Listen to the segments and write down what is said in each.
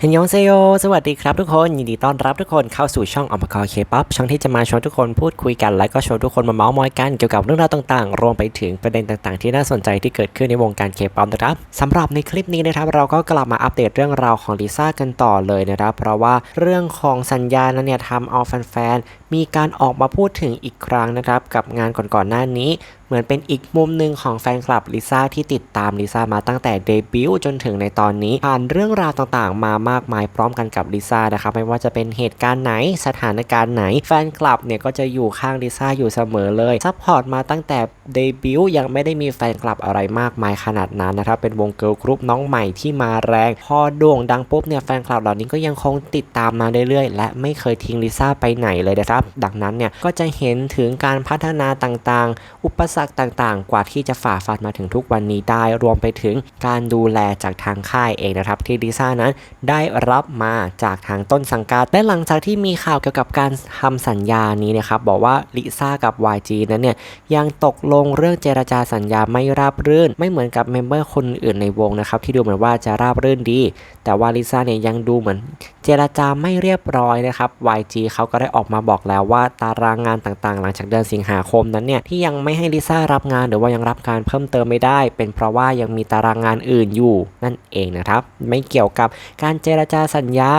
เฮนยองเซโย สวัสดีครับทุกคน ยินดีต้อนรับทุกคนเข้าสู่ช่องอมกรเคป๊อปช่องที่จะมาชวนทุกคนพูดคุยกัน และก็ชวนทุกคนมาเมาส์มอยกันเกี่ยวกับเรื่องราวต่างๆ รวมไปถึงประเด็นต่างๆ ที่น่าสนใจที่เกิดขึ้นในวงการเคป๊อปนะครับสำหรับในคลิปนี้นะครับเราก็กลับมาอัปเดตเรื่องราวของลิซ่ากันต่อเลยนะครับ เพราะว่าเรื่องของสัญญานั้นเนี่ยทำเอาแฟนๆมีการออกมาพูดถึงอีกครั้งนะครับกับงานก่อนๆหน้านี้เหมือนเป็นอีกมุมหนึ่งของแฟนคลับลิซ่าที่ติดตามลิซ่ามาตั้งแต่เดบิวต์จนถึงในตอนนี้ผ่านเรื่องราวต่างๆ มามากมายพร้อมกันกับลิซ่านะครับไม่ว่าจะเป็นเหตุการณ์ไหนสถานการณ์ไหน แฟนคลับเนี่ยก็จะอยู่ข้างลิซ่าอยู่เสมอเลยซัพพอร์ตมาตั้งแต่เดบิวต์ยังไม่ได้มีแฟนคลับอะไรมากมายขนาดนั้นนะครับเป็นวงเกิร์ลกรุ๊ปน้องใหม่ที่มาแรง พอโด่งดังปุ๊บเนี่ยแฟนคลับเหล่านี้ก็ยังคงติดตามมาเรื่อยๆ และไม่เคยทิ้งลิซ่าไปไหนเลยนะครับ ดังนั้นเนี่ยก็จะเห็นถึงการพัฒนาต่างๆ อุปสรรคต่างๆ กว่าที่จะฝ่าฟันมาถึงทุกวันนี้ได้ รวมไปถึงการดูแลจากทางค่ายเองนะครับที่ลิซ่านั้นได้ได้รับมาจากทางต้นสังกัดและหลังจากที่มีข่าวเกี่ยวกับการทำสัญญานี้นะครับบอกว่าลิซ่ากับ YG นั้นเนี่ยยังตกลงเรื่องเจรจาสัญญาไม่ราบรื่น ไม่เหมือนกับเมมเบอร์คนอื่นในวงนะครับที่ดูเหมือนว่าจะราบรื่นดี แต่ว่าลิซ่าเนี่ยยังดูเหมือนเจรจาไม่เรียบร้อยนะครับ YG เขาก็ได้ออกมาบอกแล้วว่าตารางงานต่างๆ หลังจากเดือนสิงหาคมนั้นเนี่ยที่ยังไม่ให้ลิซ่ารับงานหรือว่ายังรับการเพิ่มเติมไม่ได้ เป็นเพราะว่ายังมีตารางงานอื่นอยู่นั่นเองนะครับไม่เกี่ยวกับการเจรจาสัญญา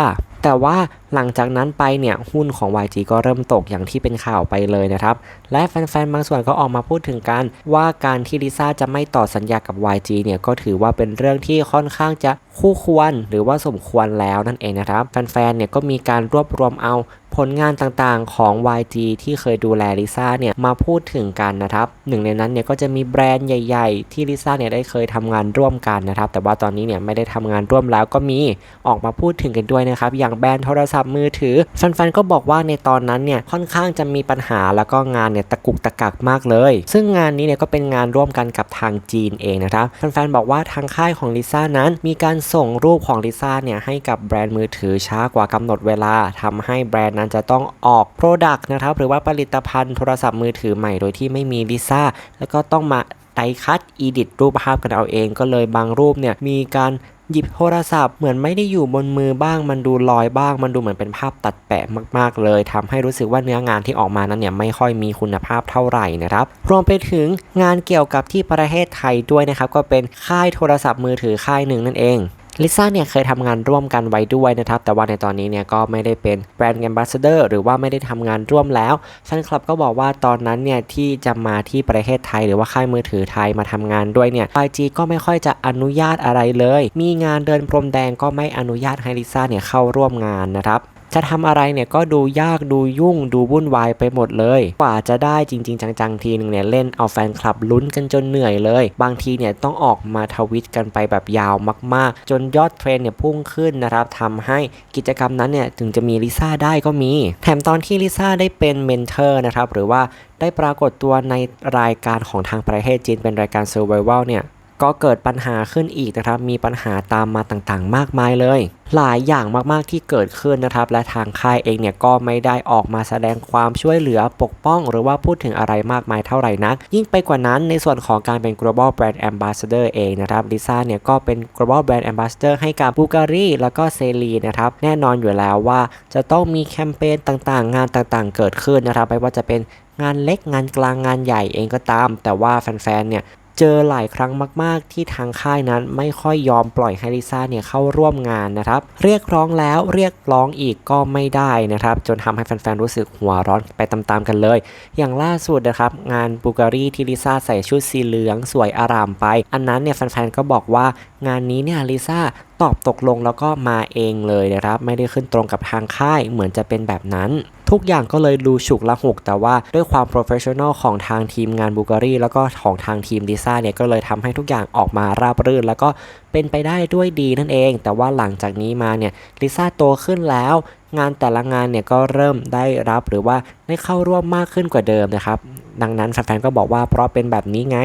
แต่ว่าหลังจากนั้นไปเนี่ยหุ้นของ YG ก็เริ่มตกอย่างที่เป็นข่าวไปเลยนะครับ และแฟนๆ บางส่วนก็ออกมาพูดถึงกันว่าการที่ลิซ่าจะไม่ต่อสัญญากับ YG เนี่ยก็ถือว่าเป็นเรื่องที่ค่อนข้างจะ คู่ควรหรือว่าสมควรแล้วนั่นเองนะครับแฟนๆเนี่ยก็มีการรวบรวมเอาผลงานต่างๆของ YG ที่เคยดูแลลิซ่าเนี่ยมาพูดถึงกันนะครับหนึ่งในนั้นเนี่ยก็จะมีแบรนด์ใหญ่ ๆ ที่ลิซ่าเนี่ยได้เคยทำงานร่วมกันนะครับ แต่ว่าตอนนี้เนี่ยไม่ได้ทำงานร่วมแล้วก็มีออกมาพูดถึงกันด้วยนะครับ อย่างแบรนด์โทรศัพท์มือถือแฟนๆก็บอกว่าในตอนนั้นเนี่ยค่อนข้างจะมีปัญหาแล้วก็งานเนี่ยตะกุกตะกักมากเลย ซึ่งงานนี้เนี่ยก็เป็นงานร่วมกันกับทางจีนเองนะครับแฟนๆบอกว่าทางค่ายของลิซ่านั้นมีการส่งรูปของลิซ่าเนี่ยให้กับแบรนด์มือถือช้ากว่ากำหนดเวลาทำให้แบรนด์นั้นจะต้องออก Product นะครับหรือว่าผลิตภัณฑ์โทรศัพท์มือถือใหม่โดยที่ไม่มีลิซ่าแล้วก็ต้องมาไดคัดอีดิตรูปภาพกันเอาเองก็เลยบางรูปเนี่ยมีการหยิบโทรศัพท์เหมือนไม่ได้อยู่บนมือบ้าง มันดูลอยบ้าง มันดูเหมือนเป็นภาพตัดแปะมากๆ เลยทำให้รู้สึกว่าเนื้องานที่ออกมานั้นเนี่ยไม่ค่อยมีคุณภาพเท่าไหร่นะครับ รวมไปถึงงานเกี่ยวกับที่ประเทศไทยด้วยนะครับ ก็เป็นค่ายโทรศัพท์มือถือค่ายหนึ่งนั่นเอง ลิซ่าเนี่ยเคยทำงานร่วมกันไว้ด้วยนะครับ แต่ว่าในตอนนี้เนี่ยก็ไม่ได้เป็นแบรนด์แอมบาสเดอร์หรือว่าไม่ได้ทำงานร่วมแล้วแฟนคลับก็บอกว่าตอนนั้นเนี่ยที่จะมาที่ประเทศไทย หรือว่าค่ายมือถือไทยมาทำงานด้วยเนี่ย YG ก็ไม่ค่อยจะอนุญาตอะไรเลย มีงานเดินพรมแดงก็ไม่อนุญาตให้ลิซ่าเนี่ยเข้าร่วมงานนะครับ จะทำอะไรเนี่ยก็ดูยากดูยุ่งดูวุ่นวายไปหมดเลย กว่าจะได้จริง ๆ จังๆ ทีนึงเนี่ยเล่นเอาแฟนคลับลุ้นกันจนเหนื่อยเลย บางทีเนี่ยต้องออกมาทวิตกันไปแบบยาวมากๆ จนยอดเทรนเนี่ยพุ่งขึ้นนะครับทำให้กิจกรรมนั้นเนี่ยถึงจะมีลิซ่าได้ก็มี แถมตอนที่ลิซ่าได้เป็นเมนเทอร์นะครับหรือว่าได้ปรากฏตัวในรายการของทางประเทศจีนเป็นรายการ Survival เนี่ย ก็เกิดปัญหาขึ้นอีกนะครับ มีปัญหาตามมาต่างๆ มากมายเลย หลายอย่างมากๆที่เกิดขึ้นนะครับ และทางค่ายเองเนี่ยก็ไม่ได้ออกมาแสดงความช่วยเหลือปกป้อง หรือว่าพูดถึงอะไรมากมายเท่าไหร่นัก ยิ่งไปกว่านั้นในส่วนของการเป็น global brand ambassador เองนะครับลิซ่าเนี่ยก็เป็น global brand ambassador ให้กับบูการีแล้วก็เซรีนะครับแน่นอนอยู่แล้วว่าจะต้องมีแคมเปญต่างๆ งานต่างๆ เกิดขึ้นนะครับไม่ว่าจะเป็นงานเล็กงานกลางงานใหญ่เองก็ตาม แต่ว่าแฟนๆ เนี่ย เจอหลายครั้งมาก ๆ ที่ทางค่ายนั้นไม่ค่อยยอมปล่อยให้ลิซ่าเนี่ยเข้าร่วมงานนะครับ เรียกร้องแล้วเรียกร้องอีกก็ไม่ได้นะครับ จนทำให้แฟน ๆ รู้สึกหัวร้อนไปตามๆกันเลย อย่างล่าสุดนะครับ งานบูการีที่ลิซ่าใส่ชุดสีเหลืองสวยอารามไป อันนั้นเนี่ยแฟน ๆ ก็บอกว่างานนี้เนี่ยลิซ่าตอบตกลงแล้วก็มาเองเลยนะครับ ไม่ได้ขึ้นตรงกับทางค่ายเหมือนจะเป็นแบบนั้น ทุกอย่างก็เลยดูฉุกละหุก แต่ว่าด้วยความโปรเฟชชั่นอลของทางทีมงานบูการีแล้วก็ของทางทีมลิซ่าเนี่ยก็เลยทำให้ทุกอย่างออกมาราบรื่น แล้วก็เป็นไปได้ด้วยดีนั่นเอง แต่ว่าหลังจากนี้มาเนี่ยลิซ่าโตขึ้นแล้วงานแต่ละงานเนี่ยก็เริ่มได้รับหรือว่าได้เข้าร่วมมากขึ้นกว่าเดิมนะครับ ดังนั้นแฟนๆก็บอกว่าเพราะเป็นแบบนี้ไง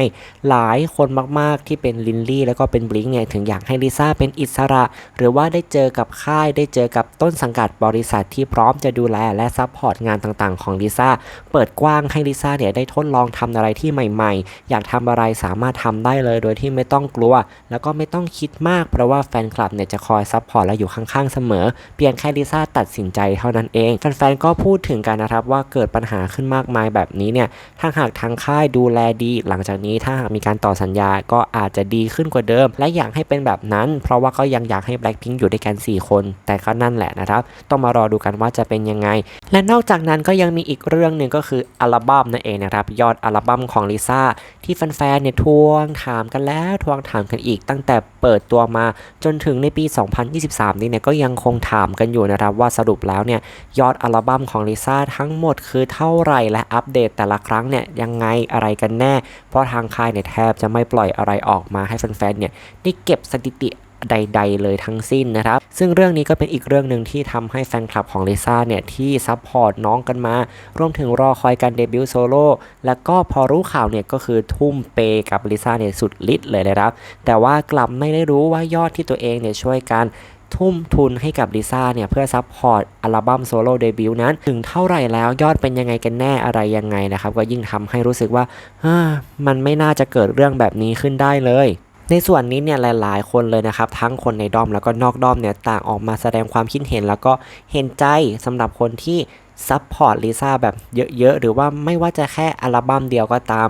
หลายคนมากๆที่เป็นลินลี่แล้วก็เป็นบลิงเนี่ยถึงอยากให้ลิซ่าเป็นอิสระ หรือว่าได้เจอกับค่ายได้เจอกับต้นสังกัดบริษัทที่พร้อมจะดูแลและซัพพอร์ตงานต่างๆ ของลิซ่าเปิดกว้างให้ลิซ่าเนี่ยได้ทดลองทำอะไรที่ใหม่ๆ อยากทำอะไรสามารถทำได้เลยโดยที่ไม่ต้องกลัว แล้วก็ไม่ต้องคิดมากเพราะว่าแฟนคลับเนี่ยจะคอยซัพพอร์ตและอยู่ข้างๆเสมอ เพียงแค่ลิซ่าตัดสินใจเท่านั้นเองแฟนๆก็พูดถึงกันนะครับว่าเกิดปัญหาขึ้นมากมายแบบนี้เนี่ยถ้าาหากทางค่ายดูแลดี หลังจากนี้ถ้าหากมีการต่อสัญญาก็อาจจะดีขึ้นกว่าเดิม และอยากให้เป็นแบบนั้น เพราะว่าก็ยังอยากให้ Blackpink อยู่ด้วยกัน 4 คน แต่ก็นั่นแหละนะครับ ต้องมารอดูกันว่าจะเป็นยังไง และนอกจากนั้นก็ยังมีอีกเรื่องหนึ่งก็คืออัลบั้มนั่นเองนะครับ ยอดอัลบั้มของลิซ่าที่แฟนๆเนี่ยทวงถามกันแล้วทวงถามกันอีก ตั้งแต่เปิดตัวมาจนถึงในปี 2023 นี้เนี่ยก็ยังคงถามกันอยู่นะครับว่าสรุปแล้วเนี่ยยอดอัลบั้มของลิซ่าทั้งหมดคือเท่าไหร่และอัปเดตแต่ละครั้งเนี่ยยังไงอะไรกันแน่ เพราะทางค่ายเนี่ยแทบจะไม่ปล่อยอะไรออกมาให้แฟนๆเนี่ยได้เก็บสถิติใด ๆ เลยทั้งสิ้นนะครับ ซึ่งเรื่องนี้ก็เป็นอีกเรื่องหนึ่งที่ทำให้แฟนคลับของลิซ่าเนี่ย ที่ซัพพอร์ตน้องกันมา รวมถึงรอคอยการเดบิวต์โซโล่แล้วก็พอรู้ข่าวเนี่ย ก็คือทุ่มเปกับลิซ่าเนี่ย สุดฤทธิ์เลยนะครับ แต่ว่ากลับไม่ได้รู้ว่ายอดที่ตัวเองเนี่ย ช่วยกัน ทุ่มทุนให้กับลิซ่าเนี่ยเพื่อซัพพอร์ตอัลบั้มโซโล่เดบิวต์นั้น ถึงเท่าไหร่แล้วยอดเป็นยังไงกันแน่อะไรยังไงนะครับ ก็ยิ่งทำให้รู้สึกว่าเฮ้อมันไม่น่าจะเกิดเรื่องแบบนี้ขึ้นได้เลยในส่วนนี้เนี่ยหลาย ๆ คนเลยนะครับ ทั้งคนในด้อมแล้วก็นอกด้อมเนี่ยต่างออกมาแสดงความคิดเห็น แล้วก็เห็นใจสำหรับคนที่ซัพพอร์ตลิซ่าแบบเยอะ ๆ หรือว่าไม่ว่าจะแค่อัลบั้มเดียวก็ตาม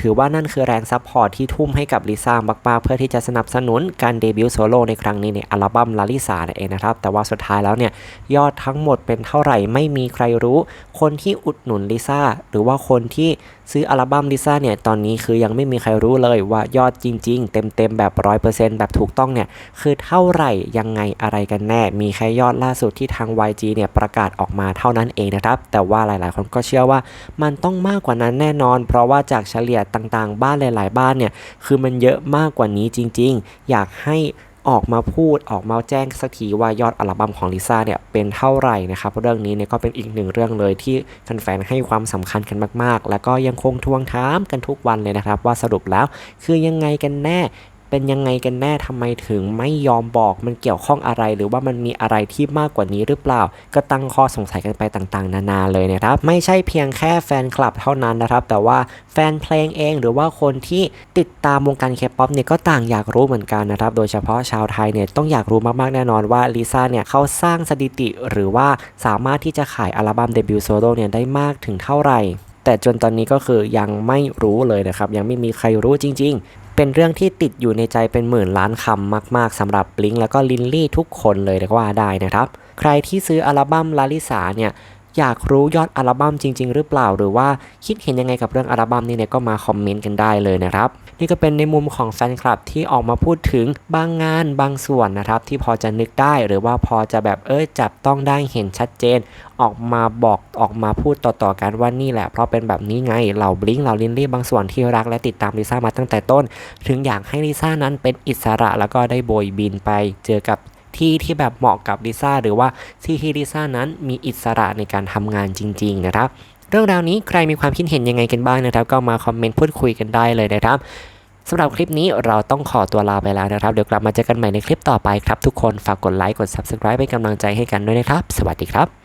ถือว่านั่นคือแรงซัพพอร์ตที่ทุ่มให้กับลิซ่ามากๆ เพื่อที่จะสนับสนุนการเดบิวต์โซโล่ในครั้งนี้ในอัลบั้มลาลิซานั่นเองนะครับ แต่ว่าสุดท้ายแล้วเนี่ยยอดทั้งหมดเป็นเท่าไหร่ไม่มีใครรู้ คนที่อุดหนุนลิซ่าหรือว่าคนที่ซื้ออัลบั้มลิซ่าเนี่ยตอนนี้คือยังไม่มีใครรู้เลยว่ายอดจริง ๆ เต็มๆแบบ 100%แบบถูกต้องเนี่ยคือเท่าไหร่ยังไงอะไรกันแน่ มีแค่ยอดล่าสุดที่ทาง YG เนี่ยประกาศออกมาเท่านั้นเองนะครับแต่ว่าหลายๆ คนก็เชื่อว่ามันต้องมากกว่านั้นแน่นอน เพราะว่าจากเฉลี่ยต่างๆ บ้านหลาย ๆ บ้านเนี่ยคือมันเยอะมากกว่านี้จริง ๆ อยากให้ออกมาพูดออกมาแจ้งสักทีว่ายอดอัลบั้มของลิซ่าเนี่ยเป็นเท่าไหร่นะครับเรื่องนี้เนี่ยก็เป็นอีกหนึ่งเรื่องเลยที่แฟนๆให้ความสำคัญกันมากๆ แล้วก็ยังคงทวงถามกันทุกวันเลยนะครับ ว่าสรุปแล้วคือยังไงกันแน่ เป็นยังไงกันแน่ทำไมถึงไม่ยอมบอกมันเกี่ยวข้องอะไร หรือว่ามันมีอะไรที่มากกว่านี้หรือเปล่า ก็ตั้งข้อสงสัยกันไปต่างๆ นานาเลยนะครับ ไม่ใช่เพียงแค่แฟนคลับเท่านั้นนะครับ แต่ว่าแฟนเพลงเองหรือว่าคนที่ติดตามวงการเคป๊อปเนี่ยก็ต่างอยากรู้เหมือนกันนะครับ โดยเฉพาะชาวไทยเนี่ยต้องอยากรู้มากๆแน่นอนว่าลิซ่าเนี่ยเขาสร้างสถิติ หรือว่าสามารถที่จะขายอัลบั้มเดบิวต์โซโล่เนี่ยได้มากถึงเท่าไหร่แต่จนตอนนี้ก็คือยังไม่รู้เลยนะครับ ยังไม่มีใครรู้จริง ๆ เป็นเรื่องที่ติดอยู่ในใจเป็นหมื่นล้านคำมาก ๆสำหรับบลิงแล้วก็ลินลี่ทุกคนเลยก็ว่าได้นะครับ ใครที่ซื้ออัลบั้มลาลิสาเนี่ยอยากรู้ยอดอัลบั้มจริง ๆ หรือเปล่า หรือว่าคิดเห็นยังไงกับเรื่องอัลบั้มนี้เนี่ยก็มาคอมเมนต์กันได้เลยนะครับ นี่ก็เป็นในมุมของแฟนคลับที่ออกมาพูดถึงบางงานบางส่วนนะครับ ที่พอจะนึกได้หรือว่าพอจะแบบเอ้ยจับต้องได้เห็นชัดเจน ออกมาบอกออกมาพูดต่อๆกันว่านี่แหละ เพราะเป็นแบบนี้ไงเหล่าบลิงเหล่าลินลี่บางส่วนที่รักและติดตามลิซ่ามาตั้งแต่ต้น ถึงอยากให้ลิซ่านั้นเป็นอิสระแล้วก็ได้โบยบินไปเจอกับที่ที่แบบเหมาะกับลิซ่าหรือว่าที่ที่ลิซ่านั้นมีอิสระในการทำงานจริง ๆ นะครับ เรื่องราวนี้ใครมีความคิดเห็นยังไงกันบ้างนะครับ ก็มาคอมเมนต์พูดคุยกันได้เลยนะครับสำหรับคลิปนี้เราต้องขอตัวลาไปแล้วนะครับ เดี๋ยวกลับมาเจอกันใหม่ในคลิปต่อไปครับ ทุกคนฝากกดไลค์กด Subscribe เป็นกำลังใจให้กันด้วยนะครับ สวัสดีครับ